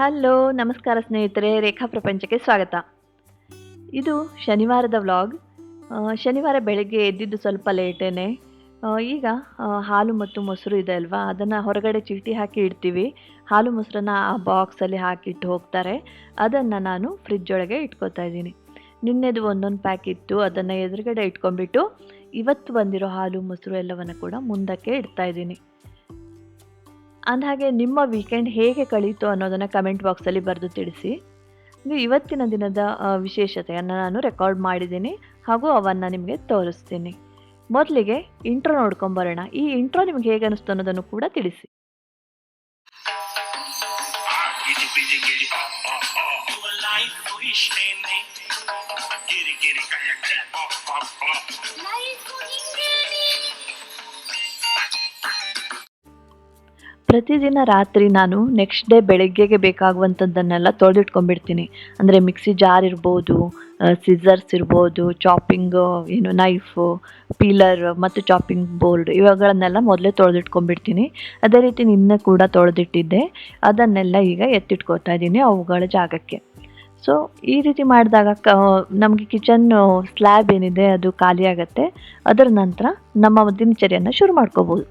Hello, ನಮಸ್ಕಾರ ಸ್ನೇಹಿತರೆ, ರೇಖಾ ಪ್ರಪಂಚಕ್ಕೆ ಸ್ವಾಗತ. ಇದು ಶನಿವಾರದ ವ್ಲಾಗ್. ಶನಿವಾರ ಬೆಳಗ್ಗೆ ಎದ್ದಿದ್ದು ಸ್ವಲ್ಪ ಲೇಟೇನೆ ಈಗ ಹಾಲು ಮತ್ತು ಮೊಸರು ಇದೆ ಅಲ್ವಾ? ಅದನ್ನು ಹೊರಗಡೆ ಚೀಟಿ ಹಾಕಿ ಇಡ್ತೀವಿ. ಹಾಲು ಮೊಸರನ್ನ ಆ ಬಾಕ್ಸಲ್ಲಿ ಹಾಕಿಟ್ಟು ಹೋಗ್ತಾರೆ. ಅದನ್ನು ನಾನು ಫ್ರಿಜ್ ಒಳಗೆ ಇಟ್ಕೋತಾ ಇದ್ದೀನಿ. ನಿನ್ನೆದು ಒಂದೊಂದು ಪ್ಯಾಕ್ ಇತ್ತು. ಅದನ್ನು ಎದುರುಗಡೆ ಇಟ್ಕೊಂಡ್ಬಿಟ್ಟು ಇವತ್ತು ಬಂದಿರೋ ಹಾಲು, ಮೊಸರು ಎಲ್ಲವನ್ನು ಕೂಡ ಮುಂದಕ್ಕೆ ಇಡ್ತಾ ಇದ್ದೀನಿ. ಅಂದಹಾಗೆ ನಿಮ್ಮ ವೀಕೆಂಡ್ ಹೇಗೆ ಕಳೀತು ಅನ್ನೋದನ್ನು ಕಮೆಂಟ್ ಬಾಕ್ಸಲ್ಲಿ ಬರೆದು ತಿಳಿಸಿ. ಇದು ಇವತ್ತಿನ ದಿನದ ವಿಶೇಷತೆಯನ್ನು ನಾನು ರೆಕಾರ್ಡ್ ಮಾಡಿದ್ದೀನಿ ಹಾಗೂ ಅವನ್ನು ನಿಮಗೆ ತೋರಿಸ್ತೀನಿ. ಮೊದಲಿಗೆ ಇಂಟ್ರೋ ನೋಡ್ಕೊಂಬರೋಣ. ಈ ಇಂಟ್ರೋ ನಿಮ್ಗೆ ಹೇಗೆ ಅನಿಸ್ತು ಅನ್ನೋದನ್ನು ಕೂಡ ತಿಳಿಸಿ. ಪ್ರತಿದಿನ ರಾತ್ರಿ ನಾನು ನೆಕ್ಸ್ಟ್ ಡೇ ಬೆಳಗ್ಗೆಗೆ ಬೇಕಾಗುವಂಥದ್ದನ್ನೆಲ್ಲ ತೊಳೆದಿಟ್ಕೊಂಡ್ಬಿಡ್ತೀನಿ. ಅಂದರೆ ಮಿಕ್ಸಿ ಜಾರ್ ಇರ್ಬೋದು ಸಿಸರ್ಸ್ ಇರ್ಬೋದು ಚಾಪಿಂಗ್ ಏನು ನೈಫು ಪೀಲರ್ ಮತ್ತು ಚಾಪಿಂಗ್ ಬೋರ್ಡ್ ಇವುಗಳನ್ನೆಲ್ಲ ಮೊದಲೇ ತೊಳೆದಿಟ್ಕೊಂಡ್ಬಿಡ್ತೀನಿ. ಅದೇ ರೀತಿ ನಿನ್ನೆ ಕೂಡ ತೊಳೆದಿಟ್ಟಿದ್ದೆ. ಅದನ್ನೆಲ್ಲ ಈಗ ಎತ್ತಿಟ್ಕೋತಾ ಇದ್ದೀನಿ ಅವುಗಳ ಜಾಗಕ್ಕೆ. ಸೊ ಈ ರೀತಿ ಮಾಡಿದಾಗ ಕ ನಮಗೆ ಕಿಚನ್ ಸ್ಲ್ಯಾಬ್ ಏನಿದೆ ಅದು ಖಾಲಿ ಆಗುತ್ತೆ ಅದರ ನಂತರ ನಮ್ಮ ದಿನಚರಿಯನ್ನು ಶುರು ಮಾಡ್ಕೋಬೋದು.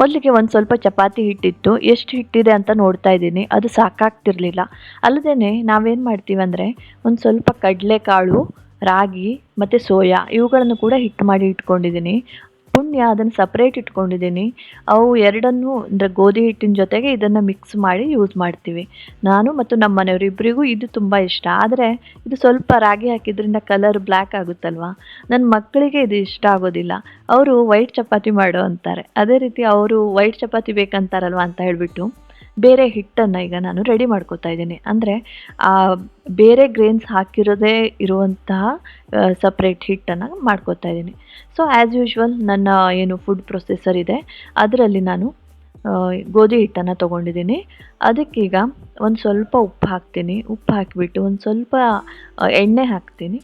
ಮೊದಲಿಗೆ ಒಂದು ಸ್ವಲ್ಪ ಚಪಾತಿ ಹಿಟ್ಟಿತ್ತು. ಎಷ್ಟು ಹಿಟ್ಟಿದೆ ಅಂತ ನೋಡ್ತಾ ಇದ್ದೀನಿ. ಅದು ಸಾಕಾಗ್ತಿರ್ಲಿಲ್ಲ. ಅಲ್ಲದೇ ನಾವೇನು ಮಾಡ್ತೀವಿ ಅಂದರೆ ಒಂದು ಸ್ವಲ್ಪ ಕಡಲೆಕಾಳು, ರಾಗಿ ಮತ್ತು ಸೋಯಾ ಇವುಗಳನ್ನು ಕೂಡ ಹಿಟ್ಟು ಮಾಡಿ ಇಟ್ಕೊಂಡಿದ್ದೀನಿ. ಪುಣ್ಯ, ಅದನ್ನು ಸಪ್ರೇಟ್ ಇಟ್ಕೊಂಡಿದ್ದೀನಿ. ಅವು ಎರಡನ್ನೂ ಅಂದರೆ ಗೋಧಿ ಹಿಟ್ಟಿನ ಜೊತೆಗೆ ಇದನ್ನು ಮಿಕ್ಸ್ ಮಾಡಿ ಯೂಸ್ ಮಾಡ್ತೀವಿ. ನಾನು ಮತ್ತು ನಮ್ಮ ಮನೆಯವರು ಇಬ್ಬರಿಗೂ ಇದು ತುಂಬ ಇಷ್ಟ. ಆದರೆ ಇದು ಸ್ವಲ್ಪ ರಾಗಿ ಹಾಕಿದ್ರಿಂದ ಕಲರ್ ಬ್ಲ್ಯಾಕ್ ಆಗುತ್ತಲ್ವ? ನನ್ನ ಮಕ್ಕಳಿಗೆ ಇದು ಇಷ್ಟ ಆಗೋದಿಲ್ಲ. ಅವರು ವೈಟ್ ಚಪಾತಿ ಮಾಡು ಅಂತಾರೆ. ಅದೇ ರೀತಿ ಅವರು ವೈಟ್ ಚಪಾತಿ ಬೇಕಂತಾರಲ್ವ ಅಂತ ಹೇಳಿಬಿಟ್ಟು. ಬೇರೆ ಹಿಟ್ಟನ್ನು ಈಗ ನಾನು ರೆಡಿ ಮಾಡ್ಕೋತಾ ಇದ್ದೀನಿ. ಅಂದರೆ ಬೇರೆ ಗ್ರೇನ್ಸ್ ಹಾಕಿರೋದೇ ಇರುವಂತಹ ಸಪ್ರೇಟ್ ಹಿಟ್ಟನ್ನು ಮಾಡ್ಕೋತಾ ಇದ್ದೀನಿ. ಸೊ ಆ್ಯಸ್ ಯೂಶ್ವಲ್ ನನ್ನ ಏನು ಫುಡ್ ಪ್ರೊಸೆಸರ್ ಇದೆ. ಅದರಲ್ಲಿ ನಾನು ಗೋಧಿ ಹಿಟ್ಟನ್ನು ತೊಗೊಂಡಿದ್ದೀನಿ. ಅದಕ್ಕೀಗ ಒಂದು ಸ್ವಲ್ಪ ಉಪ್ಪು ಹಾಕ್ತೀನಿ. ಉಪ್ಪು ಹಾಕಿಬಿಟ್ಟು ಒಂದು ಸ್ವಲ್ಪ ಎಣ್ಣೆ ಹಾಕ್ತೀನಿ.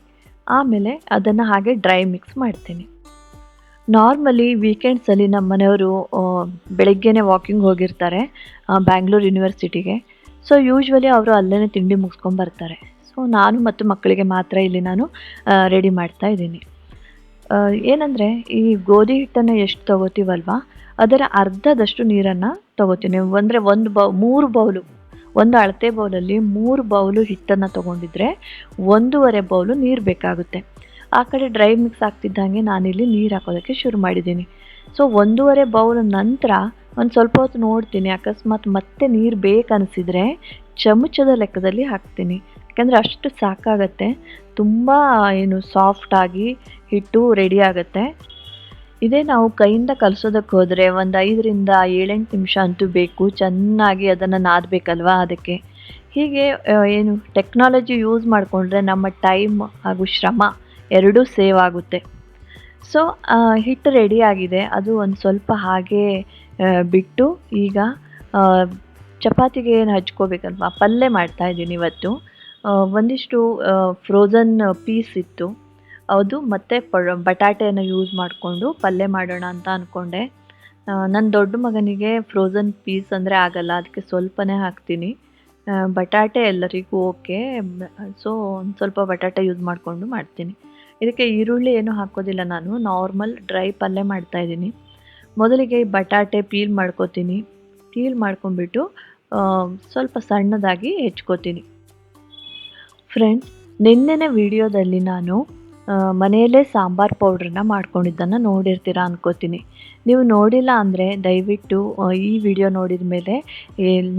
ಆಮೇಲೆ ಅದನ್ನು ಹಾಗೆ ಡ್ರೈ ಮಿಕ್ಸ್ ಮಾಡ್ತೀನಿ. ನಾರ್ಮಲಿ ವೀಕೆಂಡ್ಸಲ್ಲಿ ನಮ್ಮ ಮನೆಯವರು ಬೆಳಗ್ಗೆನೇ ವಾಕಿಂಗ್ ಹೋಗಿರ್ತಾರೆ ಬ್ಯಾಂಗ್ಳೂರ್ ಯೂನಿವರ್ಸಿಟಿಗೆ ಸೊ ಯೂಶ್ವಲಿ ಅವರು ಅಲ್ಲೇ ತಿಂಡಿ ಮುಗಿಸ್ಕೊಂಡು ಬರ್ತಾರೆ. ಸೊ ನಾನು ಮತ್ತು ಮಕ್ಕಳಿಗೆ ಮಾತ್ರ ಇಲ್ಲಿ ನಾನು ರೆಡಿ ಮಾಡ್ತಾ ಇದ್ದೀನಿ. ಏನಂದರೆ, ಈ ಗೋಧಿ ಹಿಟ್ಟನ್ನು ಎಷ್ಟು ತಗೋತೀವಲ್ವ? ಅದರ ಅರ್ಧದಷ್ಟು ನೀರನ್ನು ತಗೋತೀನಿ. ಅಂದರೆ ಒಂದು ಬೌ, ಮೂರು ಬೌಲು, ಒಂದು ಅಳತೆ ಬೌಲಲ್ಲಿ ಮೂರು ಬೌಲು ಹಿಟ್ಟನ್ನು ತೊಗೊಂಡಿದ್ರೆ ಒಂದೂವರೆ ಬೌಲು ನೀರು ಬೇಕಾಗುತ್ತೆ. ಆ ಕಡೆ ಡ್ರೈ ಮಿಕ್ಸ್ ಆಗ್ತಿದ್ದಂಗೆ ನಾನಿಲ್ಲಿ ನೀರು ಹಾಕೋದಕ್ಕೆ ಶುರು ಮಾಡಿದ್ದೀನಿ. ಸೊ ಒಂದೂವರೆ ಬೌಲ್ ನಂತರ ಒಂದು ಸ್ವಲ್ಪ ಹೊತ್ತು ನೋಡ್ತೀನಿ. ಅಕಸ್ಮಾತ್ ಮತ್ತೆ ನೀರು ಬೇಕನ್ನಿಸಿದರೆ ಚಮಚದ ಲೆಕ್ಕದಲ್ಲಿ ಹಾಕ್ತೀನಿ. ಯಾಕೆಂದರೆ ಅಷ್ಟು ಸಾಕಾಗತ್ತೆ. ತುಂಬ ಏನು ಸಾಫ್ಟಾಗಿ ಹಿಟ್ಟು ರೆಡಿ ಆಗುತ್ತೆ. ಇದೇ ನಾವು ಕೈಯಿಂದ ಕಲಸೋದಕ್ಕೆ ಹೋದರೆ ಒಂದು ಐದರಿಂದ ಏಳೆಂಟು ನಿಮಿಷ ಅಂತೂ ಬೇಕು. ಚೆನ್ನಾಗಿ ಅದನ್ನು ನಾದಬೇಕಲ್ವಾ ಅದಕ್ಕೆ. ಹೀಗೆ ಏನು ಟೆಕ್ನಾಲಜಿ ಯೂಸ್ ಮಾಡಿಕೊಂಡ್ರೆ ನಮ್ಮ ಟೈಮ್ ಹಾಗೂ ಶ್ರಮ ಎರಡೂ ಸೇವ್ ಆಗುತ್ತೆ. ಸೊ ಹಿಟ್ಟು ಆಗಿದೆ. ಅದು ಒಂದು ಸ್ವಲ್ಪ ಹಾಗೆ ಬಿಟ್ಟು ಈಗ ಚಪಾತಿಗೆ ಏನು ಹಚ್ಕೋಬೇಕಲ್ವಾ? ಪಲ್ಯ ಮಾಡ್ತಾ ಇದ್ದೀನಿ ಇವತ್ತು. ಒಂದಿಷ್ಟು ಫ್ರೋಝನ್ ಪೀಸ್ ಇತ್ತು. ಅದು ಮತ್ತು ಪ ಬಟಾಟೆಯನ್ನು ಯೂಸ್ ಮಾಡಿಕೊಂಡು ಪಲ್ಯ ಮಾಡೋಣ ಅಂತ ಅಂದ್ಕೊಂಡೆ ನನ್ನ ದೊಡ್ಡ ಮಗನಿಗೆ ಫ್ರೋಝನ್ ಪೀಸ್ ಅಂದರೆ ಆಗಲ್ಲ. ಅದಕ್ಕೆ ಸ್ವಲ್ಪನೇ ಹಾಕ್ತೀನಿ. ಬಟಾಟೆ ಎಲ್ಲರಿಗೂ ಓಕೆ. ಸೊ ಒಂದು ಸ್ವಲ್ಪ ಬಟಾಟೆ ಯೂಸ್ ಮಾಡಿಕೊಂಡು ಮಾಡ್ತೀನಿ. ಇದಕ್ಕೆ ಈರುಳ್ಳಿ ಏನು ಹಾಕೋದಿಲ್ಲ ನಾನು. ನಾರ್ಮಲ್ ಡ್ರೈ ಪಲ್ಯ ಮಾಡ್ತಾಯಿದ್ದೀನಿ ಮೊದಲಿಗೆ ಬಟಾಟೆ ಪೀಲ್ ಮಾಡ್ಕೋತೀನಿ. ಪೀಲ್ ಮಾಡ್ಕೊಂಡ್ಬಿಟ್ಟು ಸ್ವಲ್ಪ ಸಣ್ಣದಾಗಿ ಹೆಚ್ಕೋತೀನಿ. ಫ್ರೆಂಡ್ಸ್ ನಿನ್ನೆನೆ ವಿಡಿಯೋದಲ್ಲಿ ನಾನು ಮನೆಯಲ್ಲೇ ಸಾಂಬಾರ್ ಪೌಡ್ರನ್ನ ಮಾಡ್ಕೊಂಡಿದ್ದನ್ನು ನೋಡಿರ್ತೀರ ಅನ್ಕೋತೀನಿ. ನೀವು ನೋಡಿಲ್ಲ ಅಂದರೆ ದಯವಿಟ್ಟು ಈ ವಿಡಿಯೋ ನೋಡಿದ ಮೇಲೆ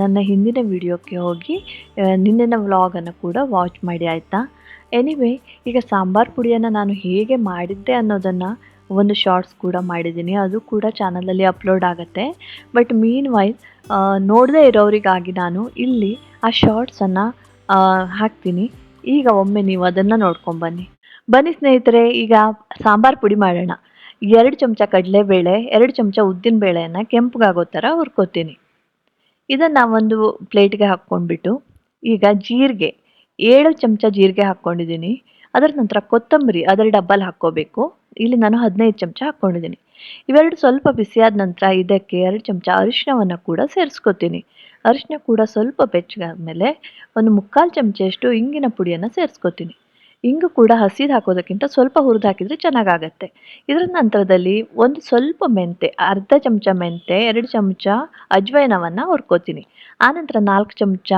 ನನ್ನ ಹಿಂದಿನ ವಿಡಿಯೋಕ್ಕೆ ಹೋಗಿ ನಿನ್ನೆನ ವ್ಲಾಗನ್ನು ಕೂಡ ವಾಚ್ ಮಾಡಿ, ಆಯಿತಾ? ಎನಿವೇ ಈಗ ಸಾಂಬಾರ್ ಪುಡಿಯನ್ನು ನಾನು ಹೇಗೆ ಮಾಡಿದ್ದೆ ಅನ್ನೋದನ್ನು ಒಂದು ಶಾರ್ಟ್ಸ್ ಕೂಡ ಮಾಡಿದ್ದೀನಿ. ಅದು ಕೂಡ ಚಾನಲಲ್ಲಿ ಅಪ್ಲೋಡ್ ಆಗುತ್ತೆ. ಬಟ್ ಮೀನ್ ವೈಸ್ ನೋಡದೇ ಇರೋರಿಗಾಗಿ ನಾನು ಇಲ್ಲಿ ಆ ಶಾರ್ಟ್ಸನ್ನು ಹಾಕ್ತೀನಿ. ಈಗ ಒಮ್ಮೆ ನೀವು ಅದನ್ನು ನೋಡ್ಕೊಂಬನ್ನಿ ಬನ್ನಿ. ಸ್ನೇಹಿತರೆ, ಈಗ ಸಾಂಬಾರ್ ಪುಡಿ ಮಾಡೋಣ. ಎರಡು ಚಮಚ ಕಡಲೆಬೇಳೆ, ಎರಡು ಚಮಚ ಉದ್ದಿನ ಬೇಳೆಯನ್ನು ಕೆಂಪಗಾಗೋ ಥರ ಹುರ್ಕೋತೀನಿ. ಇದನ್ನು ಒಂದು ಪ್ಲೇಟ್ಗೆ ಹಾಕ್ಕೊಂಡ್ಬಿಟ್ಟು ಈಗ ಜೀರಿಗೆ. ಏಳು ಚಮಚ ಜೀರಿಗೆ ಹಾಕ್ಕೊಂಡಿದ್ದೀನಿ. ಅದರ ನಂತರ ಕೊತ್ತಂಬರಿ ಅದರ ಡಬ್ಬಲ್ ಹಾಕ್ಕೋಬೇಕು. ಇಲ್ಲಿ ನಾನು ಹದಿನೈದು ಚಮಚ ಹಾಕ್ಕೊಂಡಿದ್ದೀನಿ. ಇವೆರಡು ಸ್ವಲ್ಪ ಬಿಸಿಯಾದ ನಂತರ ಇದಕ್ಕೆ ಎರಡು ಚಮಚ ಅರಿಶಿನವನ್ನು ಕೂಡ ಸೇರಿಸ್ಕೊತೀನಿ. ಅರಿಶಿನ ಕೂಡ ಸ್ವಲ್ಪ ಬೆಚ್ಚಗಾದ್ಮೇಲೆ ಒಂದು ಮುಕ್ಕಾಲು ಚಮಚೆಯಷ್ಟು ಇಂಗಿನ ಪುಡಿಯನ್ನು ಸೇರಿಸ್ಕೊತೀನಿ. ಇಂಗು ಕೂಡ ಹಸಿದು ಹಾಕೋದಕ್ಕಿಂತ ಸ್ವಲ್ಪ ಹುರಿದು ಹಾಕಿದರೆ ಚೆನ್ನಾಗಾಗತ್ತೆ. ಇದರ ನಂತರದಲ್ಲಿ ಒಂದು ಸ್ವಲ್ಪ ಮೆಂತೆ ಅರ್ಧ ಚಮಚ ಮೆಂತೆ ಎರಡು ಚಮಚ ಅಜ್ವೈನವನ್ನು ಹುರ್ಕೋತೀನಿ. ಆನಂತರ ನಾಲ್ಕು ಚಮಚ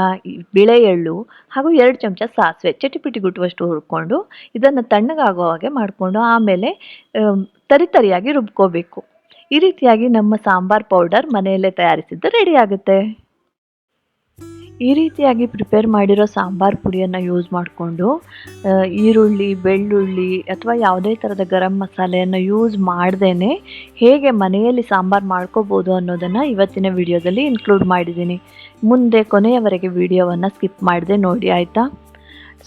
ಬಿಳೆ ಎಳ್ಳು ಹಾಗೂ ಎರಡು ಚಮಚ ಸಾಸಿವೆ ಚಟಿಪಿಟಿ ಗುಟ್ಟುವಷ್ಟು ಹುರ್ಕೊಂಡು ಇದನ್ನು ತಣ್ಣಗಾಗೋ ಹಾಗೆ ಮಾಡಿಕೊಂಡು ಆಮೇಲೆ ತರಿತರಿಯಾಗಿ ತರಿ ತರಿಯಾಗಿ ರುಬ್ಕೋಬೇಕು. ಈ ರೀತಿಯಾಗಿ ನಮ್ಮ ಸಾಂಬಾರ್ ಪೌಡರ್ ಮನೆಯಲ್ಲೇ ತಯಾರಿಸಿದ್ದು ರೆಡಿ ಆಗುತ್ತೆ. ಈ ರೀತಿಯಾಗಿ ಪ್ರಿಪೇರ್ ಮಾಡಿರೋ ಸಾಂಬಾರ್ ಪುಡಿಯನ್ನು ಯೂಸ್ ಮಾಡಿಕೊಂಡು ಈರುಳ್ಳಿ, ಬೆಳ್ಳುಳ್ಳಿ ಅಥವಾ ಯಾವುದೇ ಥರದ ಗರಂ ಮಸಾಲೆಯನ್ನು ಯೂಸ್ ಮಾಡ್ದೇ ಹೇಗೆ ಮನೆಯಲ್ಲಿ ಸಾಂಬಾರು ಮಾಡ್ಕೋಬೋದು ಅನ್ನೋದನ್ನು ಇವತ್ತಿನ ವಿಡಿಯೋದಲ್ಲಿ ಇನ್ಕ್ಲೂಡ್ ಮಾಡಿದ್ದೀನಿ. ಮುಂದೆ ಕೊನೆಯವರೆಗೆ ವಿಡಿಯೋವನ್ನು ಸ್ಕಿಪ್ ಮಾಡದೆ ನೋಡಿ, ಆಯಿತಾ?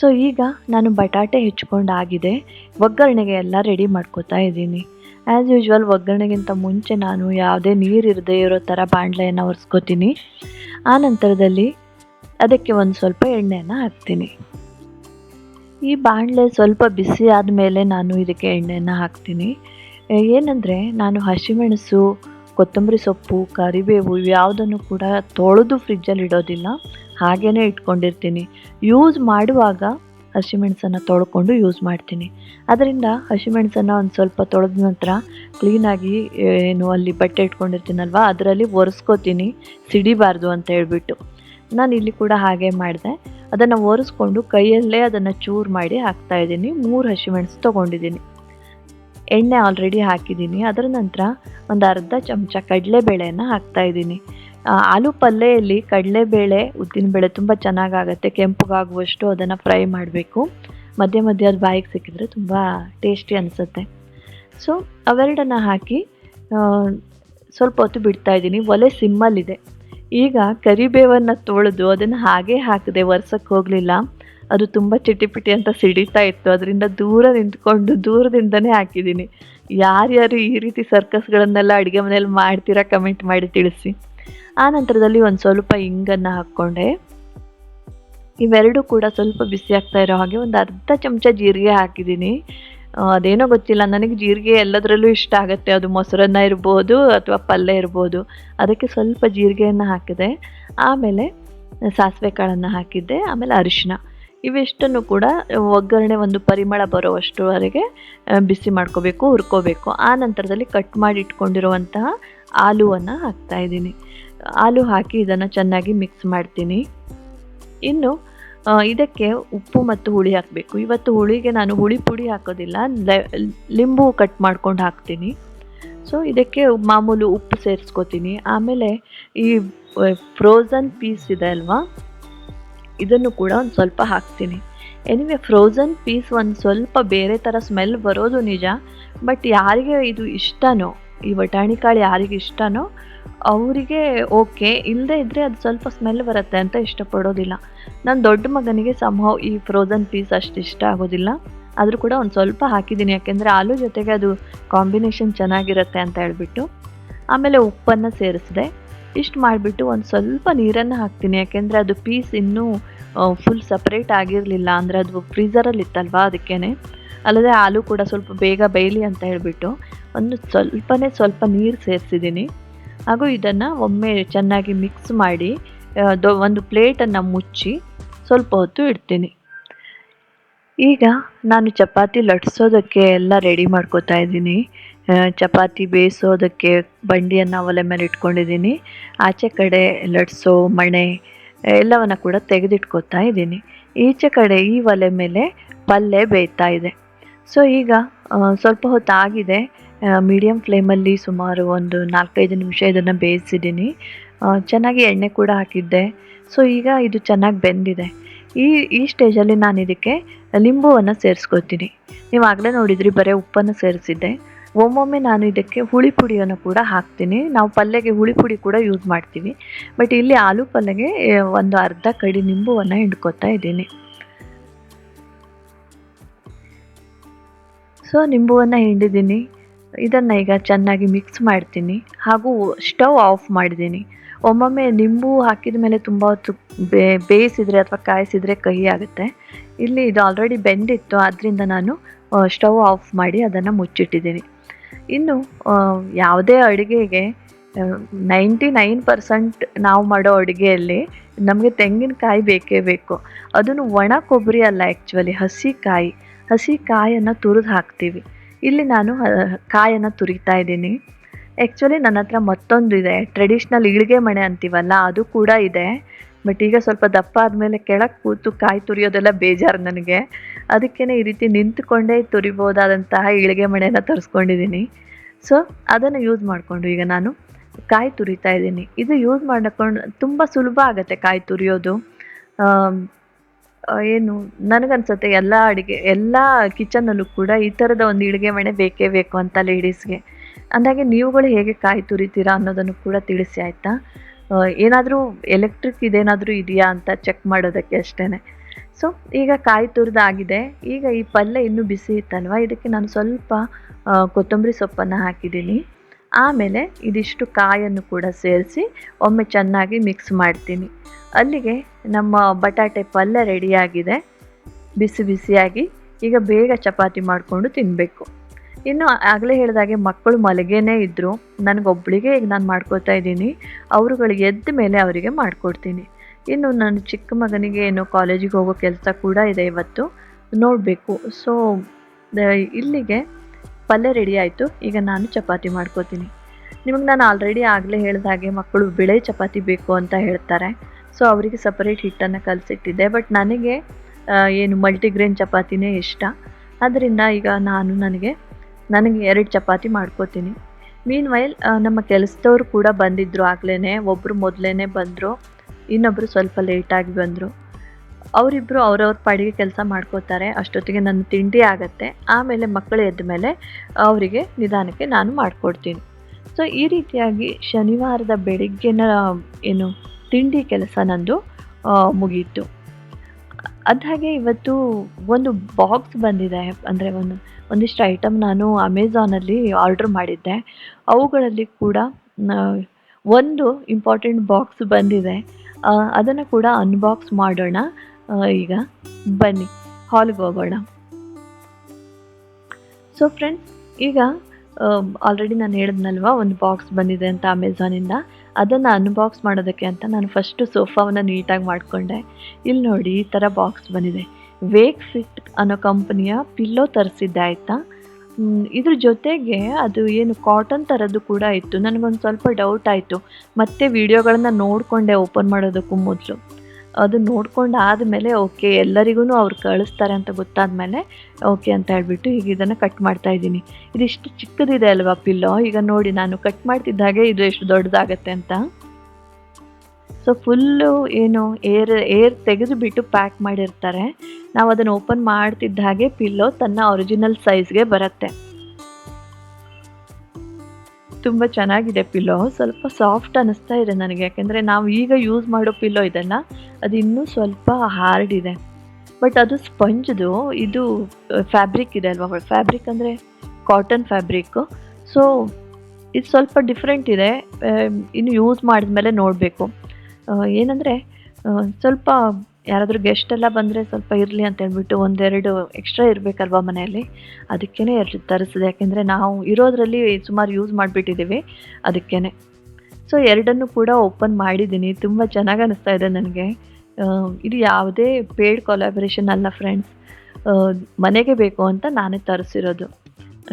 ಸೊ ಈಗ ನಾನು ಬಟಾಟೆ ಹೆಚ್ಕೊಂಡಾಗಿದೆ. ಒಗ್ಗರಣೆಗೆ ಎಲ್ಲ ರೆಡಿ ಮಾಡ್ಕೋತಾ ಇದ್ದೀನಿ. ಆ್ಯಸ್ ಯೂಶ್ವಲ್ ಒಗ್ಗರಣೆಗಿಂತ ಮುಂಚೆ ನಾನು ಯಾವುದೇ ನೀರು ಇರದೇ ಇರೋ ಥರ ಬಾಣಲೆಯನ್ನು ಒರೆಸ್ಕೋತೀನಿ. ಆ ನಂತರದಲ್ಲಿ ಅದಕ್ಕೆ ಒಂದು ಸ್ವಲ್ಪ ಎಣ್ಣೆಯನ್ನು ಹಾಕ್ತೀನಿ. ಈ ಬಾಣಲೆ ಸ್ವಲ್ಪ ಬಿಸಿ ಆದಮೇಲೆ ನಾನು ಇದಕ್ಕೆ ಎಣ್ಣೆಯನ್ನು ಹಾಕ್ತೀನಿ. ಏನಂದರೆ ನಾನು ಹಸಿಮೆಣಸು, ಕೊತ್ತಂಬರಿ ಸೊಪ್ಪು, ಕರಿಬೇವು ಯಾವುದನ್ನು ಕೂಡ ತೊಳೆದು ಫ್ರಿಜ್ಜಲ್ಲಿ ಇಡೋದಿಲ್ಲ. ಹಾಗೇ ಇಟ್ಕೊಂಡಿರ್ತೀನಿ. ಯೂಸ್ ಮಾಡುವಾಗ ಹಸಿಮೆಣಸನ್ನು ತೊಳ್ಕೊಂಡು ಯೂಸ್ ಮಾಡ್ತೀನಿ. ಅದರಿಂದ ಹಸಿಮೆಣಸನ್ನು ಒಂದು ಸ್ವಲ್ಪ ತೊಳೆದ ನಂತರ ಕ್ಲೀನಾಗಿ ಏನು ಅಲ್ಲಿ ಬಟ್ಟೆ ಇಟ್ಕೊಂಡಿರ್ತೀನಲ್ವ, ಅದರಲ್ಲಿ ಒರೆಸ್ಕೋತೀನಿ. ಸಿಡಿಬಾರ್ದು ಅಂತ ಹೇಳ್ಬಿಟ್ಟು. ನಾನು ಇಲ್ಲಿ ಕೂಡ ಹಾಗೆ ಮಾಡಿದೆ. ಅದನ್ನು ಒರೆಸ್ಕೊಂಡು ಕೈಯಲ್ಲೇ ಅದನ್ನು ಚೂರು ಮಾಡಿ ಹಾಕ್ತಾ ಇದ್ದೀನಿ. ಮೂರು ಹಸಿಮೆಣಸು ತೊಗೊಂಡಿದ್ದೀನಿ. ಎಣ್ಣೆ ಆಲ್ರೆಡಿ ಹಾಕಿದ್ದೀನಿ. ಅದರ ನಂತರ ಒಂದು ಅರ್ಧ ಚಮಚ ಕಡಲೆಬೇಳೆಯನ್ನು ಹಾಕ್ತಾ ಇದ್ದೀನಿ. ಆಲೂ ಪಲ್ಲೆಯಲ್ಲಿ ಕಡಲೆಬೇಳೆ, ಉದ್ದಿನಬೇಳೆ ತುಂಬ ಚೆನ್ನಾಗಾಗತ್ತೆ. ಕೆಂಪಗಾಗುವಷ್ಟು ಅದನ್ನು ಫ್ರೈ ಮಾಡಬೇಕು. ಮಧ್ಯೆ ಮಧ್ಯೆ ಅದು ಬಾಯಿಗೆ ಸಿಕ್ಕಿದ್ರೆ ತುಂಬ ಟೇಸ್ಟಿ ಅನಿಸುತ್ತೆ. ಸೊ ಅವೆರಡನ್ನು ಹಾಕಿ ಸ್ವಲ್ಪ ಹೊತ್ತು ಬಿಡ್ತಾ ಇದ್ದೀನಿ. ಒಲೆ ಸಿಮ್ಮಲ್ಲಿದೆ. ಈಗ ಕರಿಬೇವನ್ನು ತೊಳೆದು ಅದನ್ನು ಹಾಗೆ ಹಾಕಿದೆ ವರ್ಸಕ್ಕೆ ಹೋಗಲಿಲ್ಲ. ಅದು ತುಂಬ ಚಿಟಿಪಿಟಿ ಅಂತ ಸಿಡಿತಾ ಇತ್ತು. ಅದರಿಂದ ದೂರ ನಿಂತ್ಕೊಂಡು ದೂರದಿಂದನೇ ಹಾಕಿದ್ದೀನಿ. ಯಾರ್ಯಾರು ಈ ರೀತಿ ಸರ್ಕಸ್ಗಳನ್ನೆಲ್ಲ ಅಡುಗೆ ಮನೇಲಿ ಮಾಡ್ತೀರಾ ಕಮೆಂಟ್ ಮಾಡಿ ತಿಳಿಸಿ. ಆ ನಂತರದಲ್ಲಿ ಒಂದು ಸ್ವಲ್ಪ ಇಂಗನ್ನು ಹಾಕ್ಕೊಂಡೆ. ಇವೆರಡೂ ಕೂಡ ಸ್ವಲ್ಪ ಬಿಸಿ ಆಗ್ತಾ ಇರೋ ಹಾಗೆ ಒಂದು ಅರ್ಧ ಚಮಚ ಜೀರಿಗೆ ಹಾಕಿದ್ದೀನಿ. ಅದೇನೋ ಗೊತ್ತಿಲ್ಲ. ನನಗೆ ಜೀರಿಗೆ ಎಲ್ಲದರಲ್ಲೂ ಇಷ್ಟ ಆಗುತ್ತೆ. ಅದು ಮೊಸರನ್ನ ಇರ್ಬೋದು ಅಥವಾ ಪಲ್ಯ ಇರ್ಬೋದು. ಅದಕ್ಕೆ ಸ್ವಲ್ಪ ಜೀರಿಗೆಯನ್ನು ಹಾಕಿದೆ. ಆಮೇಲೆ ಸಾಸಿವೆ ಕಾಳನ್ನು ಹಾಕಿದ್ದೆ. ಆಮೇಲೆ ಅರಿಶಿನ ಇವೆಷ್ಟನ್ನು ಕೂಡ ಒಗ್ಗರಣೆ ಒಂದು ಪರಿಮಳ ಬರೋವಷ್ಟುವರೆಗೆ ಬಿಸಿ ಮಾಡ್ಕೋಬೇಕು, ಹುರ್ಕೋಬೇಕು. ಆ ನಂತರದಲ್ಲಿ ಕಟ್ ಮಾಡಿ ಇಟ್ಕೊಂಡಿರುವಂತಹ ಆಲೂವನ್ನು ಹಾಕ್ತಾ ಇದ್ದೀನಿ. ಆಲೂ ಹಾಕಿ ಇದನ್ನು ಚೆನ್ನಾಗಿ ಮಿಕ್ಸ್ ಮಾಡ್ತೀನಿ. ಇನ್ನು ಇದಕ್ಕೆ ಉಪ್ಪು ಮತ್ತು ಹುಳಿ ಹಾಕಬೇಕು. ಇವತ್ತು ಹುಳಿಗೆ ನಾನು ಹುಳಿ ಪುಡಿ ಹಾಕೋದಿಲ್ಲ. ಲಿಂಬು ಕಟ್ ಮಾಡ್ಕೊಂಡು ಹಾಕ್ತೀನಿ. ಸೊ ಇದಕ್ಕೆ ಮಾಮೂಲು ಉಪ್ಪು ಸೇರಿಸ್ಕೋತೀನಿ. ಆಮೇಲೆ ಈ ಫ್ರೋಝನ್ ಪೀಸ್ ಇದೆ ಅಲ್ವಾ? ಇದನ್ನು ಕೂಡ ಒಂದು ಸ್ವಲ್ಪ ಹಾಕ್ತೀನಿ. ಎನಿವೆ ಫ್ರೋಝನ್ ಪೀಸ್ ಒಂದು ಸ್ವಲ್ಪ ಬೇರೆ ಥರ ಸ್ಮೆಲ್ ಬರೋದು ನಿಜ ಬಟ್ ಯಾರಿಗೆ ಇದು ಇಷ್ಟನೋ ಈ ಬಟಾಣಿ ಕಾಳು ಯಾರಿಗೆ ಇಷ್ಟನೋ ಅವರಿಗೆ ಓಕೆ ಇಲ್ಲದೆ ಇದ್ದರೆ ಅದು ಸ್ವಲ್ಪ ಸ್ಮೆಲ್ ಬರುತ್ತೆ ಅಂತ ಇಷ್ಟಪಡೋದಿಲ್ಲ. ನನ್ನ ದೊಡ್ಡ ಮಗನಿಗೆ ಸಂಭವ ಈ ಫ್ರೋಝನ್ ಪೀಸ್ ಅಷ್ಟು ಇಷ್ಟ ಆಗೋದಿಲ್ಲ. ಆದರೂ ಕೂಡ ಒಂದು ಸ್ವಲ್ಪ ಹಾಕಿದ್ದೀನಿ, ಯಾಕೆಂದರೆ ಆಲೂ ಜೊತೆಗೆ ಅದು ಕಾಂಬಿನೇಷನ್ ಚೆನ್ನಾಗಿರುತ್ತೆ ಅಂತ ಹೇಳ್ಬಿಟ್ಟು. ಆಮೇಲೆ ಉಪ್ಪನ್ನು ಸೇರಿಸಿದೆ. ಇಷ್ಟು ಮಾಡಿಬಿಟ್ಟು ಒಂದು ಸ್ವಲ್ಪ ನೀರನ್ನು ಹಾಕ್ತೀನಿ, ಯಾಕೆಂದರೆ ಅದು ಪೀಸ್ ಇನ್ನೂ ಫುಲ್ ಸಪ್ರೇಟ್ ಆಗಿರಲಿಲ್ಲ. ಅಂದರೆ ಅದು ಫ್ರೀಝರಲ್ಲಿ ಇತ್ತಲ್ವಾ ಅದಕ್ಕೇ ಅಲ್ಲದೆ ಆಲೂ ಕೂಡ ಸ್ವಲ್ಪ ಬೇಗ ಬೇಯಲಿ ಅಂತ ಹೇಳಿಬಿಟ್ಟು ಒಂದು ಸ್ವಲ್ಪನೇ ಸ್ವಲ್ಪ ನೀರು ಸೇರಿಸಿದ್ದೀನಿ. ಹಾಗೂ ಇದನ್ನು ಒಮ್ಮೆ ಚೆನ್ನಾಗಿ ಮಿಕ್ಸ್ ಮಾಡಿ ಒಂದು ಪ್ಲೇಟನ್ನು ಮುಚ್ಚಿ ಸ್ವಲ್ಪ ಹೊತ್ತು ಇಡ್ತೀನಿ. ಈಗ ನಾನು ಚಪಾತಿ ಲಟ್ಸೋದಕ್ಕೆ ಎಲ್ಲ ರೆಡಿ ಮಾಡ್ಕೋತಾ ಇದ್ದೀನಿ. ಚಪಾತಿ ಬೇಯಿಸೋದಕ್ಕೆ ಬಂಡಿಯನ್ನು ಒಲೆ ಮೇಲೆ ಇಟ್ಕೊಂಡಿದ್ದೀನಿ. ಆಚೆ ಕಡೆ ಲಟ್ಸೋ ಮಣೆ ಎಲ್ಲವನ್ನು ಕೂಡ ತೆಗೆದಿಟ್ಕೋತಾ ಇದ್ದೀನಿ. ಈಚೆ ಕಡೆ ಈ ಒಲೆ ಮೇಲೆ ಪಲ್ಯ ಬೇಯ್ತಾ ಇದೆ. ಸೊ ಈಗ ಸ್ವಲ್ಪ ಹೊತ್ತಾಗಿದೆ. ಮೀಡಿಯಮ್ ಫ್ಲೇಮಲ್ಲಿ ಸುಮಾರು ಒಂದು ನಾಲ್ಕೈದು ನಿಮಿಷ ಇದನ್ನು ಬೇಯಿಸಿದ್ದೀನಿ. ಚೆನ್ನಾಗಿ ಎಣ್ಣೆ ಕೂಡ ಹಾಕಿದ್ದೆ. ಸೊ ಈಗ ಇದು ಚೆನ್ನಾಗಿ ಬೆಂದಿದೆ. ಈ ಈ ಸ್ಟೇಜಲ್ಲಿ ನಾನು ಇದಕ್ಕೆ ಲಿಂಬುವನ್ನು ಸೇರಿಸ್ಕೊತೀನಿ ನೀವು ಆಗಲೇ ನೋಡಿದ್ರಿ, ಬರೀ ಉಪ್ಪನ್ನು ಸೇರಿಸಿದ್ದೆ. ಒಮ್ಮೊಮ್ಮೆ ನಾನು ಇದಕ್ಕೆ ಹುಳಿ ಪುಡಿಯನ್ನು ಕೂಡ ಹಾಕ್ತೀನಿ. ನಾವು ಪಲ್ಯಗೆ ಹುಳಿ ಪುಡಿ ಕೂಡ ಯೂಸ್ ಮಾಡ್ತೀವಿ. ಬಟ್ ಇಲ್ಲಿ ಆಲೂ ಪಲ್ಯಗೆ ಒಂದು ಅರ್ಧ ಕಡಿ ನಿಂಬುವನ್ನು ಹಿಂಡ್ಕೊತಾ ಇದ್ದೀನಿ. ಸೊ ನಿಂಬುವನ್ನು ಹಿಂಡಿದ್ದೀನಿ. ಇದನ್ನು ಈಗ ಚೆನ್ನಾಗಿ ಮಿಕ್ಸ್ ಮಾಡ್ತೀನಿ. ಹಾಗೂ ಸ್ಟವ್ ಆಫ್ ಮಾಡಿದ್ದೀನಿ. ಒಮ್ಮೊಮ್ಮೆ ನಿಂಬು ಹಾಕಿದ ಮೇಲೆ ತುಂಬ ಹೊತ್ತು ಬೇಯಿಸಿದರೆ ಅಥವಾ ಕಾಯಿಸಿದರೆ ಕಹಿ ಆಗುತ್ತೆ. ಇಲ್ಲಿ ಇದು ಆಲ್ರೆಡಿ ಬೆಂದಿತ್ತು. ಆದ್ದರಿಂದ ನಾನು ಸ್ಟವ್ ಆಫ್ ಮಾಡಿ ಅದನ್ನು ಮುಚ್ಚಿಟ್ಟಿದ್ದೀನಿ. ಇನ್ನು ಯಾವುದೇ ಅಡುಗೆಗೆ ನೈಂಟಿ ನೈನ್ ಪರ್ಸೆಂಟ್ ನಾವು ಮಾಡೋ ಅಡುಗೆಯಲ್ಲಿ ನಮಗೆ ತೆಂಗಿನಕಾಯಿ ಬೇಕೇ ಬೇಕು. ಅದನ್ನು ಒಣ ಕೊಬ್ಬರಿ ಅಲ್ಲ ಆ್ಯಕ್ಚುಲಿ ಹಸಿ ಕಾಯಿ ಹಸಿ ಕಾಯನ್ನು ತುರಿದು ಹಾಕ್ತೀವಿ. ಇಲ್ಲಿ ನಾನು ಕಾಯನ್ನು ತುರಿತಾ ಇದ್ದೀನಿ. ಆ್ಯಕ್ಚುಲಿ ನನ್ನ ಹತ್ರ ಮತ್ತೊಂದು ಇದೆ. ಟ್ರೆಡಿಷ್ನಲ್ ಇಳಿಗೆ ಮಣೆ ಅಂತೀವಲ್ಲ, ಅದು ಕೂಡ ಇದೆ. ಬಟ್ ಈಗ ಸ್ವಲ್ಪ ದಪ್ಪ ಆದಮೇಲೆ ಕೆಳಗೆ ಕೂತು ಕಾಯಿ ತುರಿಯೋದೆಲ್ಲ ಬೇಜಾರು ನನಗೆ. ಅದಕ್ಕೇ ಈ ರೀತಿ ನಿಂತುಕೊಂಡೇ ತುರಿಬೋದಾದಂತಹ ಇಳಿಗೆ ಮಣೆನ ತರಿಸ್ಕೊಂಡಿದ್ದೀನಿ ಸೊ ಅದನ್ನು ಯೂಸ್ ಮಾಡಿಕೊಂಡು ಈಗ ನಾನು. ಕಾಯಿ ತುರಿತಾ ಇದ್ದೀನಿ. ಇದು ಯೂಸ್ ಮಾಡಿಕೊಂಡು, ತುಂಬ ಸುಲಭ ಆಗುತ್ತೆ ಕಾಯಿ ತುರಿಯೋದು. ಏನು, ನನಗನ್ಸುತ್ತೆ ಎಲ್ಲ ಅಡುಗೆ, ಎಲ್ಲ ಕಿಚನಲ್ಲೂ ಕೂಡ ಈ ಥರದ ಒಂದು ಇಳಿಗೆ ಮಣೆ ಬೇಕೇ ಬೇಕು ಅಂತ ಲೇಡೀಸ್ಗೆ ಅಂದಾಗೆ ನೀವುಗಳು ಹೇಗೆ ಕಾಯಿ ತುರಿತೀರಾ ಅನ್ನೋದನ್ನು ಕೂಡ ತಿಳಿಸಿ ಆಯಿತಾ? ಏನಾದರೂ ಎಲೆಕ್ಟ್ರಿಕ್ ಇದೇನಾದರೂ ಇದೆಯಾ ಅಂತ ಚೆಕ್ ಮಾಡೋದಕ್ಕೆ ಅಷ್ಟೇ ಸೊ ಈಗ ಕಾಯಿ ತುರಿದಾಗಿದೆ, ಈಗ ಈ ಪಲ್ಯ ಇನ್ನೂ ಬಿಸಿ ಇತ್ತಲ್ವ? ಇದಕ್ಕೆ ನಾನು ಸ್ವಲ್ಪ ಕೊತ್ತಂಬರಿ ಸೊಪ್ಪನ್ನು ಹಾಕಿದ್ದೀನಿ. ಆಮೇಲೆ ಇದಿಷ್ಟು ಕಾಯನ್ನು ಕೂಡ ಸೇರಿಸಿ ಒಮ್ಮೆ ಚೆನ್ನಾಗಿ ಮಿಕ್ಸ್ ಮಾಡ್ತೀನಿ. ಅಲ್ಲಿಗೆ ನಮ್ಮ ಬಟಾಟೆ ಪಲ್ಯ ರೆಡಿಯಾಗಿದೆ ಬಿಸಿ ಬಿಸಿಯಾಗಿ ಈಗ ಬೇಗ ಚಪಾತಿ ಮಾಡಿಕೊಂಡು ತಿನ್ನಬೇಕು ಇನ್ನು ಆಗಲೇ ಹೇಳಿದಾಗೆ ಮಕ್ಕಳು ಮಲಗೇನೇ ಇದ್ದರು ನನಗೊಬ್ಬಳಿಗೆ ಈಗ ನಾನು ಮಾಡ್ಕೋತಾ ಇದ್ದೀನಿ. ಅವರುಗಳು ಎದ್ದ ಮೇಲೆ ಅವರಿಗೆ ಮಾಡಿಕೊಡ್ತೀನಿ. ಇನ್ನು ನನ್ನ ಚಿಕ್ಕ ಮಗನಿಗೆ ಏನು ಕಾಲೇಜಿಗೆ ಹೋಗೋ ಕೆಲಸ ಕೂಡ ಇದೆ ಇವತ್ತು. ನೋಡಬೇಕು. ಸೊ ಇಲ್ಲಿಗೆ ಪಲ್ಯ ರೆಡಿ ಆಯಿತು. ಈಗ ನಾನು ಚಪಾತಿ ಮಾಡ್ಕೋತೀನಿ. ನಿಮಗೆ ನಾನು ಆಲ್ರೆಡಿ ಆಗಲೇ ಹೇಳಿದ ಹಾಗೆ ಮಕ್ಕಳು ಬಿಳೆ ಚಪಾತಿ ಬೇಕು ಅಂತ ಹೇಳ್ತಾರೆ. ಸೊ ಅವರಿಗೆ ಸಪರೇಟ್ ಹಿಟ್ಟನ್ನು ಕಲಸಿಟ್ಟಿದ್ದೆ. ಬಟ್ ನನಗೆ ಏನು ಮಲ್ಟಿಗ್ರೇನ್ ಚಪಾತಿನೇ ಇಷ್ಟ. ಅದರಿಂದ ಈಗ ನಾನು ನನಗೆ ನನಗೆ ಎರಡು ಚಪಾತಿ ಮಾಡ್ಕೋತೀನಿ. ಮೀನ್ ವೈಲ್ ನಮ್ಮ ಕೆಲಸದವರು ಕೂಡ ಬಂದಿದ್ದರು ಆಗಲೇ ಒಬ್ಬರು ಮೊದಲೇ ಬಂದರು. ಇನ್ನೊಬ್ಬರು ಸ್ವಲ್ಪ ಲೇಟಾಗಿ ಬಂದರು. ಅವರಿಬ್ಬರು ಅವ್ರವ್ರ ಪಾಡಿಗೆ ಕೆಲಸ ಮಾಡ್ಕೋತಾರೆ, ಅಷ್ಟೊತ್ತಿಗೆ ನನ್ನ ತಿಂಡಿ ಆಗತ್ತೆ. ಆಮೇಲೆ ಮಕ್ಕಳು ಎದ್ದ ಮೇಲೆ ಅವರಿಗೆ ನಿಧಾನಕ್ಕೆ ನಾನು ಮಾಡಿಕೊಡ್ತೀನಿ. ಸೊ ಈ ರೀತಿಯಾಗಿ ಶನಿವಾರದ ಬೆಳಿಗ್ಗೆನ, ಏನು, ತಿಂಡಿ ಕೆಲಸ ನಂದು ಮುಗೀತು. ಅದಾಗೆ ಇವತ್ತು ಒಂದು ಬಾಕ್ಸ್ ಬಂದಿದೆ. ಅಂದರೆ ಒಂದು, ಒಂದಿಷ್ಟು ಐಟಮ್ ನಾನು ಅಮೆಝಾನಲ್ಲಿ ಆರ್ಡ್ರ್ ಮಾಡಿದ್ದೆ. ಅವುಗಳಲ್ಲಿ ಕೂಡ ಒಂದು ಇಂಪಾರ್ಟೆಂಟ್ ಬಾಕ್ಸ್ ಬಂದಿದೆ. ಅದನ್ನು ಕೂಡ ಅನ್ಬಾಕ್ಸ್ ಮಾಡೋಣ. ಈಗ ಬನ್ನಿ ಹಾಲ್ಗೆ ಹೋಗೋಣ. ಸೊ ಫ್ರೆಂಡ್ಸ್ ಈಗ ಆಲ್ರೆಡಿ ನಾನು ಹೇಳಿದ್ನಲ್ವ, ಒಂದು ಬಾಕ್ಸ್ ಬಂದಿದೆ ಅಂತ ಅಮೆಝಾನಿಂದ ಅದನ್ನು ಅನ್ಬಾಕ್ಸ್ ಮಾಡೋದಕ್ಕೆ ಅಂತ ನಾನು ಫಸ್ಟು ಸೋಫಾವನ್ನು ನೀಟಾಗಿ ಮಾಡಿಕೊಂಡೆ. ಇಲ್ಲಿ ನೋಡಿ ಈ ಥರ ಬಾಕ್ಸ್ ಬಂದಿದೆ. ವೇಕ್ ಫಿಟ್ ಅನ್ನೋ ಕಂಪ್ನಿಯ ಪಿಲ್ಲೋ ತರಿಸಿದ್ದೆ, ಆಯಿತಾ? ಇದ್ರ ಜೊತೆಗೆ ಅದು ಏನು ಕಾಟನ್ ಥರದ್ದು ಕೂಡ ಇತ್ತು. ನನಗೊಂದು ಸ್ವಲ್ಪ ಡೌಟ್ ಆಯಿತು. ಮತ್ತೆ ವಿಡಿಯೋಗಳನ್ನು ನೋಡಿಕೊಂಡೆ ಓಪನ್ ಮಾಡೋದಕ್ಕೂ ಮೊದಲು. ಅದು ನೋಡ್ಕೊಂಡು ಆದಮೇಲೆ ಓಕೆ ಎಲ್ಲರಿಗೂ ಅವ್ರು ಕಳಿಸ್ತಾರೆ ಅಂತ ಗೊತ್ತಾದ್ಮೇಲೆ, ಓಕೆ ಅಂತ ಹೇಳ್ಬಿಟ್ಟು ಈಗ ಇದನ್ನು ಕಟ್ ಮಾಡ್ತಾ ಇದ್ದೀನಿ. ಇದಿಷ್ಟು ಚಿಕ್ಕದಿದೆ ಅಲ್ವಾ ಪಿಲ್ಲೋ? ಈಗ ನೋಡಿ, ನಾನು ಕಟ್ ಮಾಡ್ತಿದ್ದಾಗೆ ಇದು ಎಷ್ಟು ದೊಡ್ಡದಾಗತ್ತೆ ಅಂತ. ಸೊ ಫುಲ್ಲು ಏನು ಏರ್ ಏರ್ ತೆಗೆದುಬಿಟ್ಟು ಪ್ಯಾಕ್ ಮಾಡಿರ್ತಾರೆ. ನಾವು ಅದನ್ನು ಓಪನ್ ಮಾಡ್ತಿದ್ದ ಹಾಗೆ ಪಿಲ್ಲೋ ತನ್ನ ಒರಿಜಿನಲ್ ಸೈಜ್ಗೆ ಬರುತ್ತೆ. ತುಂಬ ಚೆನ್ನಾಗಿದೆ ಪಿಲ್ಲೋ. ಸ್ವಲ್ಪ ಸಾಫ್ಟ್ ಅನ್ನಿಸ್ತಾ ಇದೆ ನನಗೆ. ಯಾಕೆಂದರೆ ನಾವು ಈಗ ಯೂಸ್ ಮಾಡೋ ಪಿಲ್ಲೋ ಇದೆಲ್ಲ ಅದು ಇನ್ನೂ ಸ್ವಲ್ಪ ಹಾರ್ಡ್ ಇದೆ. ಬಟ್ ಅದು ಸ್ಪಂಜ್ದು ಇದು ಫ್ಯಾಬ್ರಿಕ್ ಇದೆ ಅಲ್ವಾ? ಫ್ಯಾಬ್ರಿಕ್ ಅಂದರೆ ಕಾಟನ್ ಫ್ಯಾಬ್ರಿಕ್ಕು ಸೊ ಇದು ಸ್ವಲ್ಪ ಡಿಫ್ರೆಂಟ್ ಇದೆ. ಇನ್ನು ಯೂಸ್ ಮಾಡಿದ್ಮೇಲೆ ನೋಡಬೇಕು. ಏನಂದರೆ ಸ್ವಲ್ಪ ಯಾರಾದರೂ ಗೆಸ್ಟ್ ಎಲ್ಲ ಬಂದರೆ ಸ್ವಲ್ಪ ಇರಲಿ ಅಂತ ಹೇಳ್ಬಿಟ್ಟು ಒಂದೆರಡು ಎಕ್ಸ್ಟ್ರಾ ಇರಬೇಕಲ್ವಾ ಮನೆಯಲ್ಲಿ? ಅದಕ್ಕೇ ತರಿಸಿದೆ. ಯಾಕೆಂದರೆ ನಾವು ಇರೋದರಲ್ಲಿ ಸುಮಾರು ಯೂಸ್ ಮಾಡಿಬಿಟ್ಟಿದ್ದೀವಿ. ಅದಕ್ಕೇ ಸೊ ಎರಡನ್ನು ಕೂಡ ಓಪನ್ ಮಾಡಿದ್ದೀನಿ. ತುಂಬ ಚೆನ್ನಾಗಿ ಅನ್ನಿಸ್ತಾ ಇದೆ ನನಗೆ. ಇದು ಯಾವುದೇ ಪೇಡ್ ಕೊಲಾಬ್ರೇಷನ್ ಅಲ್ಲ ಫ್ರೆಂಡ್ಸ್ ಮನೆಗೆ ಬೇಕು ಅಂತ ನಾನೇ ತರಿಸಿರೋದು.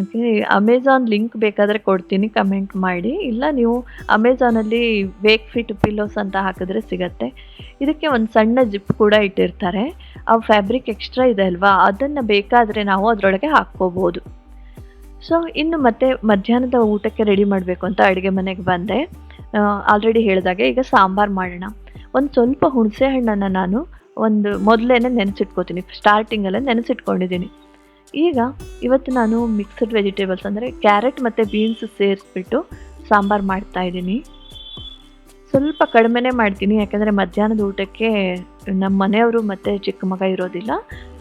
ಓಕೆ ಅಮೆಝಾನ್ ಲಿಂಕ್ ಬೇಕಾದರೆ ಕೊಡ್ತೀನಿ ಕಮೆಂಟ್ ಮಾಡಿ. ಇಲ್ಲ, ನೀವು ಅಮೆಝಾನಲ್ಲಿ ವೇಕ್ ಫಿಟ್ ಪಿಲ್ಲೋಸ್ ಅಂತ ಹಾಕಿದ್ರೆ ಸಿಗತ್ತೆ. ಇದಕ್ಕೆ ಒಂದು ಸಣ್ಣ ಜಿಪ್ ಕೂಡ ಇಟ್ಟಿರ್ತಾರೆ. ಆ ಫ್ಯಾಬ್ರಿಕ್ ಎಕ್ಸ್ಟ್ರಾ ಇದೆ ಅಲ್ವಾ? ಅದನ್ನು ಬೇಕಾದರೆ ನಾವು ಅದರೊಳಗೆ ಹಾಕ್ಕೋಬೋದು. ಸೊ ಇನ್ನು ಮತ್ತೆ ಮಧ್ಯಾಹ್ನದ ಊಟಕ್ಕೆ ರೆಡಿ ಮಾಡಬೇಕು ಅಂತ ಅಡುಗೆ ಮನೆಗೆ ಬಂದೆ. ಆಲ್ರೆಡಿ ಹೇಳಿದಾಗೆ, ಈಗ ಸಾಂಬಾರು ಮಾಡೋಣ. ಒಂದು ಸ್ವಲ್ಪ ಹುಣಸೆ ಹಣ್ಣನ್ನು ನಾನು ಒಂದು ಮೊದಲೇನೆ ನೆನೆಸಿಟ್ಕೋತೀನಿ. ಸ್ಟಾರ್ಟಿಂಗಲ್ಲೇ ನೆನೆಸಿಟ್ಕೊಂಡಿದ್ದೀನಿ. ಈಗ ಇವತ್ತು ನಾನು ಮಿಕ್ಸ್ಡ್ ವೆಜಿಟೇಬಲ್ಸ್ ಅಂದರೆ ಕ್ಯಾರೆಟ್ ಮತ್ತು ಬೀನ್ಸ್ ಸೇರಿಸ್ಬಿಟ್ಟು ಸಾಂಬಾರು ಮಾಡ್ತಾ ಇದ್ದೀನಿ. ಸ್ವಲ್ಪ ಕಡಿಮೆನೇ ಮಾಡ್ತೀನಿ, ಯಾಕೆಂದರೆ ಮಧ್ಯಾಹ್ನದ ಊಟಕ್ಕೆ ನಮ್ಮ ಮನೆಯವರು ಮತ್ತು ಚಿಕ್ಕ ಮಗ ಇರೋದಿಲ್ಲ.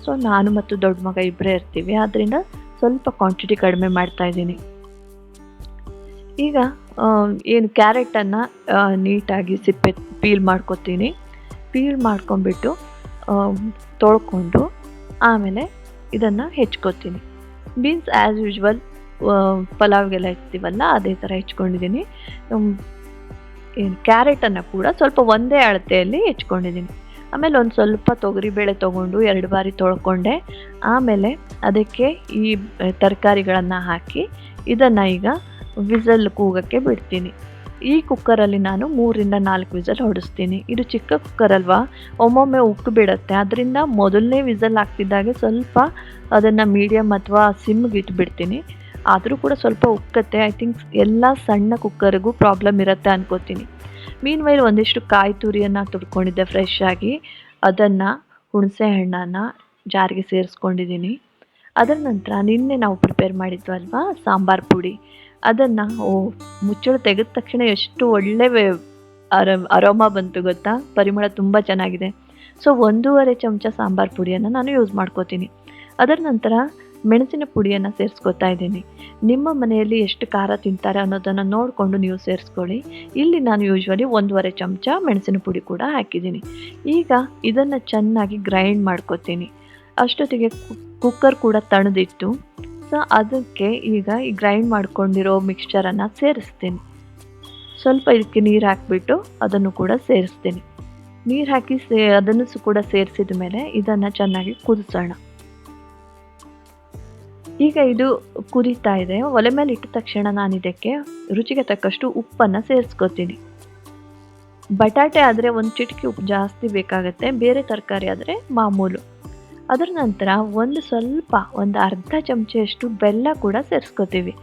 ಸೊ ನಾನು ಮತ್ತು ದೊಡ್ಡ ಮಗ ಇಬ್ಬರೇ ಇರ್ತೀವಿ ಆದ್ದರಿಂದ ಸ್ವಲ್ಪ ಕ್ವಾಂಟಿಟಿ ಕಡಿಮೆ ಮಾಡ್ತಾ ಇದ್ದೀನಿ. ಈಗ ಏನು ಕ್ಯಾರೆಟನ್ನು ನೀಟಾಗಿ ಸಿಪ್ಪೆ ಪೀಲ್ ಮಾಡ್ಕೊತೀನಿ. ಪೀಲ್ ಮಾಡ್ಕೊಂಬಿಟ್ಟು ತೊಳ್ಕೊಂಡು ಆಮೇಲೆ ಇದನ್ನು ಹೆಚ್ಕೋತೀನಿ. ಬೀನ್ಸ್ ಆ್ಯಸ್ ಯೂಶ್ವಲ್ ಪಲಾವ್ಗೆಲ್ಲ ಹೆಚ್ಚ್ತೀವಲ್ಲ ಅದೇ ಥರ ಹೆಚ್ಕೊಂಡಿದ್ದೀನಿ ಏನು, ಕ್ಯಾರೆಟನ್ನು ಕೂಡ ಸ್ವಲ್ಪ ಒಂದೇ ಅಳತೆಯಲ್ಲಿ ಹೆಚ್ಕೊಂಡಿದ್ದೀನಿ ಆಮೇಲೆ ಒಂದು ಸ್ವಲ್ಪ ತೊಗರಿಬೇಳೆ ತೊಗೊಂಡು ಎರಡು ಬಾರಿ ತೊಳ್ಕೊಂಡೆ. ಆಮೇಲೆ ಅದಕ್ಕೆ ಈ, ತರಕಾರಿಗಳನ್ನು ಹಾಕಿ, ಇದನ್ನು ಈಗ ವಿಸಲ್ ಕೂಗಕ್ಕೆ ಬಿಡ್ತೀನಿ. ಈ ಕುಕ್ಕರಲ್ಲಿ ನಾನು ಮೂರಿಂದ ನಾಲ್ಕು ವಿಸಲ್ ಹೊಡಿಸ್ತೀನಿ. ಇದು ಚಿಕ್ಕ ಕುಕ್ಕರ್ ಅಲ್ವಾ ಒಮ್ಮೊಮ್ಮೆ ಉಕ್ಕು ಬಿಡುತ್ತೆ. ಅದರಿಂದ ಮೊದಲನೇ ವಿಸಲ್ ಹಾಕ್ತಿದ್ದಾಗೆ ಸ್ವಲ್ಪ ಅದನ್ನು ಮೀಡಿಯಮ್ ಅಥವಾ ಸಿಮ್ಗೆ ಇಟ್ಬಿಡ್ತೀನಿ. ಆದರೂ ಕೂಡ ಸ್ವಲ್ಪ ಉಕ್ಕತ್ತೆ. ಐ ಥಿಂಕ್ ಎಲ್ಲ ಸಣ್ಣ ಕುಕ್ಕರ್ಗೂ ಪ್ರಾಬ್ಲಮ್ ಇರುತ್ತೆ ಅನ್ಕೋತೀನಿ. ಮೀನ್ ವೈಲ್ ಒಂದಿಷ್ಟು ಕಾಯಿ ತುರಿಯನ್ನು ತುರ್ಕೊಂಡಿದ್ದೆ ಫ್ರೆಶ್ ಆಗಿ. ಅದನ್ನು ಹುಣಸೆ ಹಣ್ಣನ್ನು ಜಾರಿಗೆ ಸೇರಿಸ್ಕೊಂಡಿದ್ದೀನಿ. ಅದರ ನಂತರ ನಿನ್ನೆ ನಾವು ಪ್ರಿಪೇರ್ ಮಾಡಿದ್ವಲ್ವಾ ಸಾಂಬಾರ್ ಪುಡಿ. ಅದನ್ನು, ಓ, ಮುಚ್ಚಳ ತೆಗೆದ ತಕ್ಷಣ ಎಷ್ಟು ಒಳ್ಳೆ ಅರ, ಅರೋಮಾ ಬಂತು ಗೊತ್ತಾ? ಪರಿಮಳ ತುಂಬ ಚೆನ್ನಾಗಿದೆ. ಸೊ, ಒಂದೂವರೆ ಚಮಚ ಸಾಂಬಾರ್ ಪುಡಿಯನ್ನು ನಾನು ಯೂಸ್ ಮಾಡ್ಕೋತೀನಿ. ಅದರ ನಂತರ ಮೆಣಸಿನ ಪುಡಿಯನ್ನು ಸೇರಿಸ್ಕೊತಾ ಇದ್ದೀನಿ. ನಿಮ್ಮ ಮನೆಯಲ್ಲಿ ಎಷ್ಟು ಖಾರ ತಿಂತಾರೆ ಅನ್ನೋದನ್ನು ನೋಡಿಕೊಂಡು ನೀವು ಸೇರಿಸ್ಕೊಳ್ಳಿ. ಇಲ್ಲಿ ನಾನು ಯೂಶ್ವಲಿ ಒಂದೂವರೆ ಚಮಚ ಮೆಣಸಿನ ಪುಡಿ ಕೂಡ ಹಾಕಿದ್ದೀನಿ. ಈಗ ಇದನ್ನು ಚೆನ್ನಾಗಿ ಗ್ರೈಂಡ್ ಮಾಡ್ಕೋತೀನಿ. ಅಷ್ಟೊತ್ತಿಗೆ ಕುಕ್ಕರ್ ಕೂಡ ತಣದಿತ್ತು. ಸೊ ಅದಕ್ಕೆ ಈಗ ಈ ಗ್ರೈಂಡ್ ಮಾಡ್ಕೊಂಡಿರೋ ಮಿಕ್ಸ್ಚರನ್ನು ಸೇರಿಸ್ತೀನಿ. ಸ್ವಲ್ಪ ಇದಕ್ಕೆ ನೀರು ಹಾಕಿಬಿಟ್ಟು ಅದನ್ನು ಕೂಡ ಸೇರಿಸ್ತೀನಿ. ನೀರು ಹಾಕಿ ಸೇ, ಅದನ್ನು ಕೂಡ ಸೇರಿಸಿದ ಮೇಲೆ ಇದನ್ನು ಚೆನ್ನಾಗಿ ಕುದಿಸೋಣ. ಈಗ ಇದು ಕುದೀತಾ ಇದೆ. ಒಲೆ ಮೇಲೆ ಇಟ್ಟ ತಕ್ಷಣ ನಾನು ಇದಕ್ಕೆ ರುಚಿಗೆ ತಕ್ಕಷ್ಟು ಉಪ್ಪನ್ನು ಸೇರಿಸ್ಕೊತೀನಿ. ಬಟಾಟೆ ಆದರೆ ಒಂದು ಚಿಟಿಕೆ ಉಪ್ಪು ಜಾಸ್ತಿ ಬೇಕಾಗುತ್ತೆ. ಬೇರೆ ತರಕಾರಿ ಆದರೆ ಮಾಮೂಲು. ಅದರ ನಂತರ ಒಂದು ಸ್ವಲ್ಪ, ಒಂದು ಅರ್ಧ ಚಮಚೆಯಷ್ಟು ಬೆಲ್ಲ ಕೂಡ ಸೇರಿಸ್ಕೋತೀವಿ.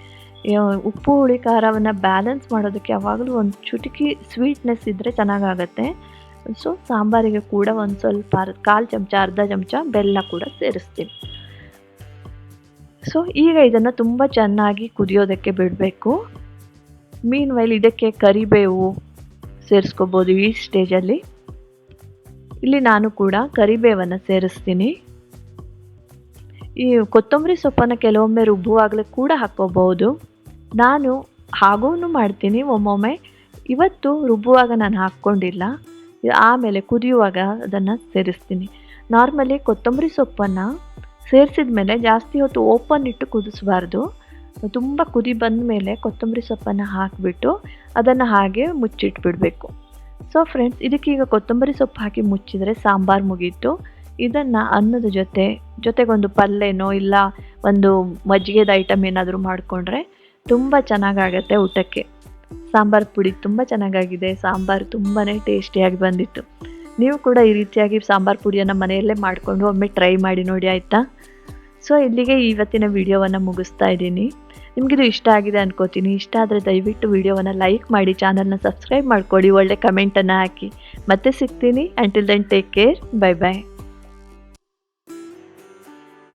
ಉಪ್ಪು, ಹುಳಿ, ಖಾರವನ್ನು ಬ್ಯಾಲೆನ್ಸ್ ಮಾಡೋದಕ್ಕೆ ಯಾವಾಗಲೂ ಒಂದು ಚುಟುಕಿ ಸ್ವೀಟ್ನೆಸ್ ಇದ್ದರೆ ಚೆನ್ನಾಗಾಗತ್ತೆ. ಸೊ ಸಾಂಬಾರಿಗೆ ಕೂಡ ಒಂದು ಸ್ವಲ್ಪ ಕಾಲು ಚಮಚ, ಅರ್ಧ ಚಮಚ ಬೆಲ್ಲ ಕೂಡ ಸೇರಿಸ್ತೀವಿ. ಸೊ ಈಗ ಇದನ್ನು ತುಂಬ ಚೆನ್ನಾಗಿ ಕುದಿಯೋದಕ್ಕೆ ಬಿಡಬೇಕು. ಮೀನ್ ವೈಲ್ ಇದಕ್ಕೆ ಕರಿಬೇವು ಸೇರಿಸ್ಕೋಬೋದು ಈ ಸ್ಟೇಜಲ್ಲಿ ಇಲ್ಲಿ ನಾನು ಕೂಡ ಕರಿಬೇವನ್ನು ಸೇರಿಸ್ತೀನಿ. ಈ ಕೊತ್ತಂಬರಿ ಸೊಪ್ಪನ್ನು ಕೆಲವೊಮ್ಮೆ ರುಬ್ಬುವಾಗಲೇ ಕೂಡ ಹಾಕ್ಕೋಬಹುದು. ನಾನು ಹಾಗೂ ಮಾಡ್ತೀನಿ ಒಮ್ಮೊಮ್ಮೆ. ಇವತ್ತು ರುಬ್ಬುವಾಗ ನಾನು ಹಾಕ್ಕೊಂಡಿಲ್ಲ. ಆಮೇಲೆ ಕುದಿಯುವಾಗ ಅದನ್ನು ಸೇರಿಸ್ತೀನಿ. ನಾರ್ಮಲಿ ಕೊತ್ತಂಬರಿ ಸೊಪ್ಪನ್ನು ಸೇರಿಸಿದ ಮೇಲೆ ಜಾಸ್ತಿ ಹೊತ್ತು ಓಪನ್ ಇಟ್ಟು ಕುದಿಸಬಾರ್ದು. ತುಂಬ ಕುದಿ ಬಂದ ಮೇಲೆ ಕೊತ್ತಂಬರಿ ಸೊಪ್ಪನ್ನು ಹಾಕಿಬಿಟ್ಟು ಅದನ್ನು ಹಾಗೆ ಮುಚ್ಚಿಟ್ಬಿಡಬೇಕು. ಸೊ ಫ್ರೆಂಡ್ಸ್ ಇದಕ್ಕೀಗ ಕೊತ್ತಂಬರಿ ಸೊಪ್ಪು ಹಾಕಿ ಮುಚ್ಚಿದರೆ ಸಾಂಬಾರು ಮುಗೀತು. ಇದನ್ನು ಅನ್ನದ ಜೊತೆ, ಜೊತೆಗೊಂದು ಪಲ್ಯನೋ ಇಲ್ಲ ಒಂದು ಮಜ್ಜಿಗೆದ ಐಟಮ್ ಏನಾದರೂ ಮಾಡಿಕೊಂಡ್ರೆ ತುಂಬ ಚೆನ್ನಾಗಾಗತ್ತೆ ಊಟಕ್ಕೆ. ಸಾಂಬಾರು ಪುಡಿ ತುಂಬ ಚೆನ್ನಾಗಾಗಿದೆ, ಸಾಂಬಾರು ತುಂಬಾ ಟೇಸ್ಟಿಯಾಗಿ ಬಂದಿತ್ತು. ನೀವು ಕೂಡ ಈ ರೀತಿಯಾಗಿ ಸಾಂಬಾರು ಪುಡಿಯನ್ನು ಮನೆಯಲ್ಲೇ ಮಾಡಿಕೊಂಡು ಒಮ್ಮೆ ಟ್ರೈ ಮಾಡಿ ನೋಡಿ, ಆಯಿತಾ? ಸೊ, ಇಲ್ಲಿಗೆ ಇವತ್ತಿನ ವಿಡಿಯೋವನ್ನು ಮುಗಿಸ್ತಾ ಇದ್ದೀನಿ. ನಿಮಗಿದು ಇಷ್ಟ ಆಗಿದೆ ಅನ್ಕೋತೀನಿ. ಇಷ್ಟ ಆದರೆ ದಯವಿಟ್ಟು ವಿಡಿಯೋವನ್ನು ಲೈಕ್ ಮಾಡಿ, ಚಾನಲ್ನ ಸಬ್ಸ್ಕ್ರೈಬ್ ಮಾಡ್ಕೊಳ್ಳಿ ಒಳ್ಳೆ ಕಮೆಂಟನ್ನು ಹಾಕಿ. ಮತ್ತೆ ಸಿಗ್ತೀನಿ. Until then take care bye bye